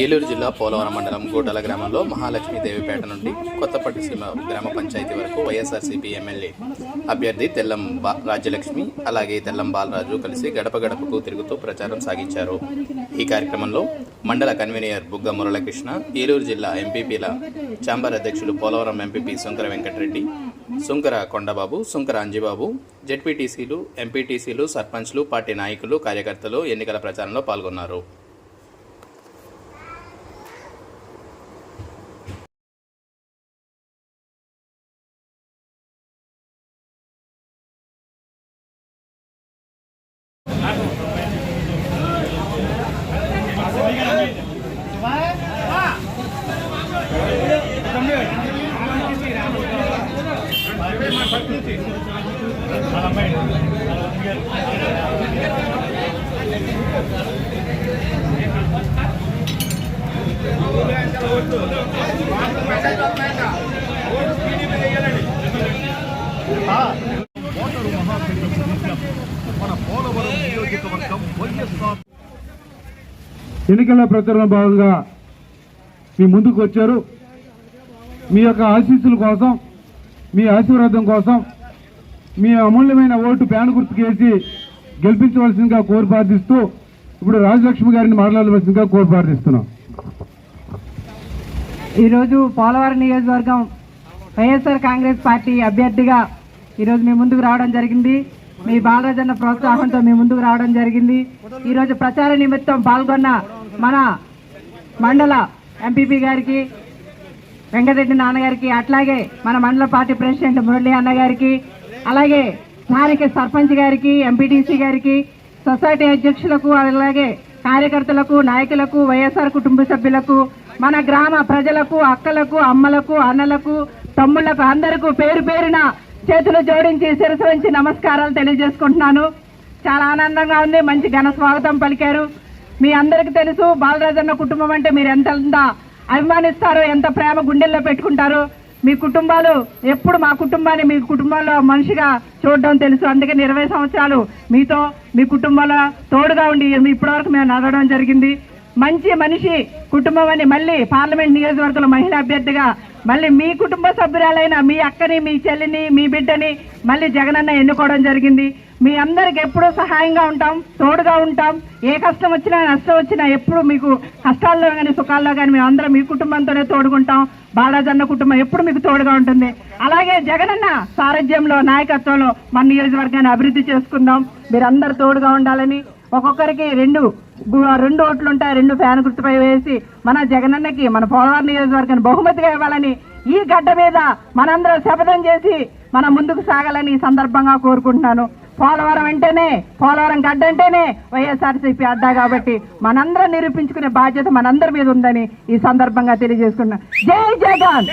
ఏలూరు జిల్లా పోలవరం మండలం గూడల గ్రామంలో మహాలక్ష్మీదేవిపేట నుండి కొత్తపట్టి సీమ గ్రామ పంచాయతీ వరకు వైఎస్ఆర్సీపీ ఎమ్మెల్యే అభ్యర్థి తెల్లం బా రాజ్యలక్ష్మి అలాగే తెల్లం బాలరాజు కలిసి గడప గడపకు తిరుగుతూ ప్రచారం సాగించారు. ఈ కార్యక్రమంలో మండల కన్వీనర్ బుగ్గ మురళకృష్ణ ఏలూరు జిల్లా ఎంపీపీల ఛాంబర్ అధ్యక్షులు పోలవరం ఎంపీపీ సుంకర వెంకటరెడ్డి సుంకర కొండబాబు సుంకర అంజిబాబు జెడ్పీటీసీలు ఎంపీటీసీలు సర్పంచ్లు పార్టీ నాయకులు కార్యకర్తలు ఎన్నికల ప్రచారంలో పాల్గొన్నారు. ఓటరు మహాశైలం మన పోలవరం నియోజకవర్గం వైఎస్ఆర్ ఎన్నికల ప్రచారంలో భాగంగా మీ ముందుకు వచ్చారు. మీ యొక్క ఆశీస్సుల కోసం మీ ఆశీర్వాదం కోసం మీ అమూల్యమైన ఓటు ప్యాన్ గుర్తుకేసి గెలిపించవలసిందిగా కోరి ప్రార్థిస్తూ ఇప్పుడు రాజలక్ష్మి గారిని మాట్లాడవలసిందిగా కోరి ప్రార్థిస్తున్నాం ఈరోజు పోలవరం నియోజకవర్గం వైఎస్ఆర్ కాంగ్రెస్ పార్టీ అభ్యర్థిగా ఈరోజు మీ ముందుకు రావడం జరిగింది. మీ బాలరాజన్న ప్రోత్సాహంతో మీ ముందుకు రావడం జరిగింది. ఈరోజు ప్రచార నిమిత్తం పాల్గొన్న మన మండల ఎంపీపీ గారికి వెంకటరెడ్డి నాన్నగారికి అట్లాగే మన మండల పార్టీ ప్రెసిడెంట్ మురళి అన్న గారికి అలాగే స్థానిక సర్పంచ్ గారికి ఎంపీటీసీ గారికి సొసైటీ అధ్యక్షులకు అలాగే కార్యకర్తలకు నాయకులకు వైఎస్ఆర్ కుటుంబ సభ్యులకు మన గ్రామ ప్రజలకు అక్కలకు అమ్మలకు అన్నలకు తమ్ముళ్ళకు అందరకు పేరు పేరున చేతులు జోడించి శిరసు నుంచి నమస్కారాలు తెలియజేసుకుంటున్నాను. చాలా ఆనందంగా ఉంది మంచి ఘన స్వాగతం పలికారు. మీ అందరికీ తెలుసు బాలరాజన్న కుటుంబం అంటే మీరు ఎంత అభిమానిస్తారో ఎంత ప్రేమ గుండెల్లో పెట్టుకుంటారో. మీ కుటుంబాలు ఎప్పుడు మా కుటుంబాన్ని మీ కుటుంబంలో మనిషిగా చూడడం తెలుసు. అందుకని ఇరవై సంవత్సరాలు మీతో మీ కుటుంబంలో తోడుగా ఉండి ఇప్పటివరకు మేము నడవడం జరిగింది. మంచి మనిషి కుటుంబం అని మళ్ళీ పార్లమెంట్ నియోజకవర్గంలో మహిళా అభ్యర్థిగా మళ్ళీ మీ కుటుంబ సభ్యురాలైన మీ అక్కని మీ చెల్లిని మీ బిడ్డని మళ్ళీ జగనన్న ఎన్నుకోవడం జరిగింది. మీ అందరికి ఎప్పుడూ సహాయంగా ఉంటాం తోడుగా ఉంటాం. ఏ కష్టం వచ్చినా నష్టం వచ్చినా ఎప్పుడు మీకు కష్టాల్లో కానీ సుఖాల్లో కానీ మేము అందరం మీ కుటుంబంతోనే తోడుకుంటాం బాలాజన్న కుటుంబం ఎప్పుడు మీకు తోడుగా ఉంటుంది. అలాగే జగనన్న సారథ్యంలో నాయకత్వంలో మన నియోజకవర్గాన్ని అభివృద్ధి చేసుకుందాం. మీరందరూ తోడుగా ఉండాలని ఒక్కొక్కరికి రెండు రెండు ఓట్లు ఉంటాయి రెండు ఫ్యాన్ గుర్తుపై వేసి మన జగనన్నకి మన పోలవరం నియోజకవర్గాన్ని బహుమతిగా ఇవ్వాలని ఈ గడ్డ మీద మనందరం శపథం చేసి మనం ముందుకు సాగాలని ఈ సందర్భంగా కోరుకుంటున్నాను. పోలవరం అంటేనే పోలవరం గడ్డ అంటేనే వైఎస్ఆర్సీపీ అడ్డా కాబట్టి మనందరం నిరూపించుకునే బాధ్యత మనందరి మీద ఉందని ఈ సందర్భంగా తెలియజేసుకున్నాను జై జగన్!